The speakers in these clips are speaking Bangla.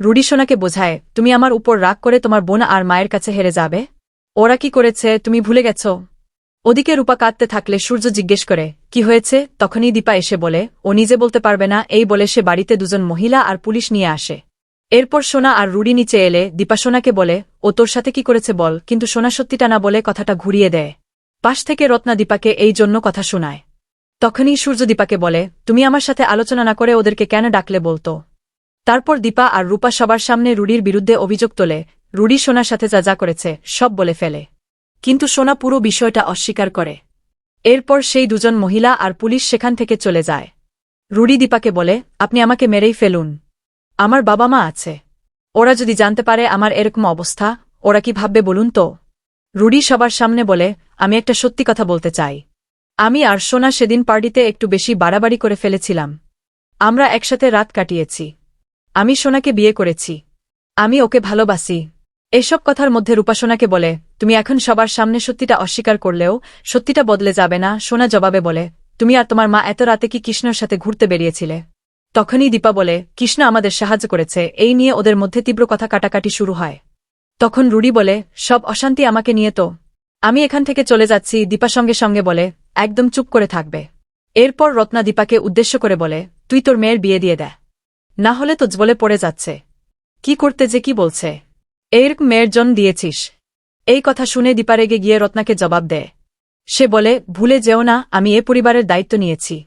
রুডি সোনাকে বোঝায়, তুমি আমার উপর রাগ করে তোমার বোন আর মায়ের কাছে হেরে যাবে? ওরা কি করেছে? তুমি ভুলে গেছ? ওদিকে রূপা কাঁদতে থাকলে সূর্য জিজ্ঞেস করে, কি হয়েছে? তখনই দীপা এসে বলে, ও নিজে বলতে পারবে না, এই বলে সে বাড়িতে দুজন মহিলা আর পুলিশ নিয়ে আসে। এরপর সোনা আর রুডি নিচে এলে দীপা সোনাকে বলে, ও তোর সাথে কি করেছে বল? কিন্তু সোনা সত্যিটা না বলে কথাটা ঘুরিয়ে দেয়। পাশ থেকে রত্না দীপাকে এই জন্য কথা শোনায়। তখনই সূর্য দীপাকে বলে, তুমি আমার সাথে আলোচনা না করে ওদেরকে কেন ডাকলে বলতো? তারপর দীপা আর রূপা সবার সামনে রুডির বিরুদ্ধে অভিযোগ তোলে। রুডি সোনার সাথে যা যা করেছে, সব বলে ফেলে। কিন্তু সোনা পুরো বিষয়টা অস্বীকার করে। এরপর সেই দুজন মহিলা আর পুলিশ সেখান থেকে চলে যায়। রুডি দীপাকে বলে, আপনি আমাকে মেরেই ফেলুন। আমার বাবা মা আছে। ওরা যদি জানতে পারে আমার এরকম অবস্থা, ওরা কি ভাববে বলুন তো? রুডি সবার সামনে বলে, আমি একটা সত্যি কথা বলতে চাই। আমি আর সোনা সেদিন পার্টিতে একটু বেশি বাড়াবাড়ি করে ফেলেছিলাম। আমরা একসাথে রাত কাটিয়েছি। আমি সোনাকে বিয়ে করেছি। আমি ওকে ভালোবাসি। এসব কথার মধ্যে রূপাসোনাকে বলে, তুমি এখন সবার সামনে সত্যিটা অস্বীকার করলেও সত্যিটা বদলে যাবে না, সোনা জবাবে বলে, তুমি আর তোমার মা এত রাতে কি কৃষ্ণর সাথে ঘুরতে বেরিয়েছিলে? তখনই দীপা বলে, কৃষ্ণ আমাদের সাহায্য করেছে, এই নিয়ে ওদের মধ্যে তীব্র কথা কাটাকাটি শুরু হয়। তখন রুডি বলে, সব অশান্তি আমাকে নিয়ে তো? আমি এখান থেকে চলে যাচ্ছি, দীপা সঙ্গে সঙ্গে বলে, একদম চুপ করে থাকবে। এরপর রত্না দীপাকে উদ্দেশ্য করে বলে, তুই তোর মেয়ের বিয়ে দিয়ে দে। না হলে তো জ্বলে পড়ে যাচ্ছে। কি করতে যে কি বলছে? এরকম মেয়ের জন দিয়েছিস। এই কথা শুনে দীপা রেগে গিয়ে রত্নাকে জবাব দেয়। সে বলে, ভুলে যেও না, আমি এ পরিবারের দায়িত্ব নিয়েছি।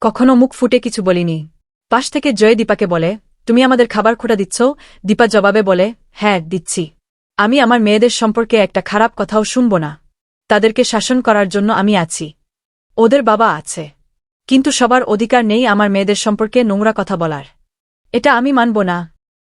কখনো মুখ ফুটে কিছু বলিনি। পাশ থেকে জয় দীপাকে বলে, তুমি আমাদের খাবার খোটা দিচ্ছ? দীপা জবাবে বলে হ্যাঁ দিচ্ছি। আমি আমার মেয়েদের সম্পর্কে একটা খারাপ কথাও শুনব না। তাদেরকে শাসন করার জন্য আমি আছি। ওদের বাবা আছে। কিন্তু সবার অধিকার নেই আমার মেয়েদের সম্পর্কে নোংরা কথা বলার। এটা আমি মানব না।